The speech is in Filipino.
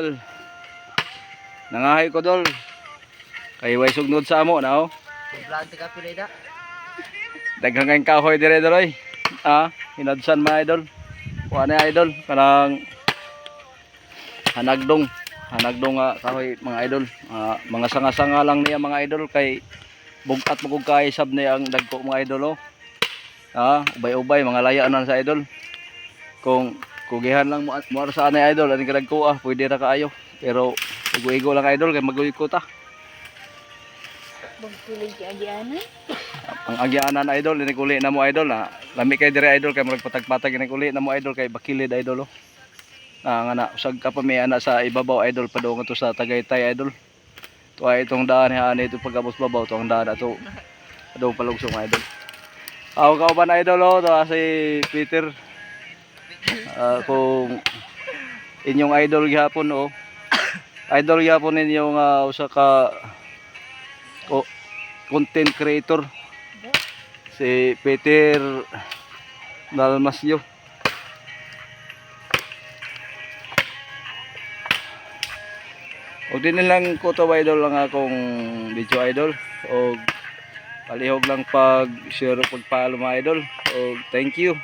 idol. Nangahay ko dol. Kay way sugnod sa amo na oh. Vlog ti kapilay da. Daghang kayong kahoy dire doloy. Ah, hinadsan mga idol. Kuha na idol kanang hanagdong. Hanagdong nga kahoy mga idol. Ah, mga sanga-sanga lang niya mga idol kay bugat mo kay sab niya ang dagko mga idol oh. Ah, ubay-ubay mga layaan sa idol. Kung kugihan lang mo mo sa anay idol. Ani kadagko ah, pwede ra kaayo. Pero igo-igo lang idol kay maguyko ta. Magpilig ki agianan. ang agyaanan idol ini kuli na mo idol na lami kay dire idol kay murag patag-patag ini kuli na mo idol kay bakilid idol oh. Na nga na usag ka pa may ana sa ibabaw idol padung to sa Tagaytay idol. To ay itong daan ha ani ito pagabos babaw to ang daan ato padung palugsong idol. Aw ka ba na idol oh to ah, si Peter Ah, kung inyong idol gihapon oh. Idol gihapon ninyong uh, usa ka oh, content creator. Si Peter Dalmasyo o din nilang kuto idol lang akong video idol. O palihog lang pag share o pagpalo mga idol. O thank you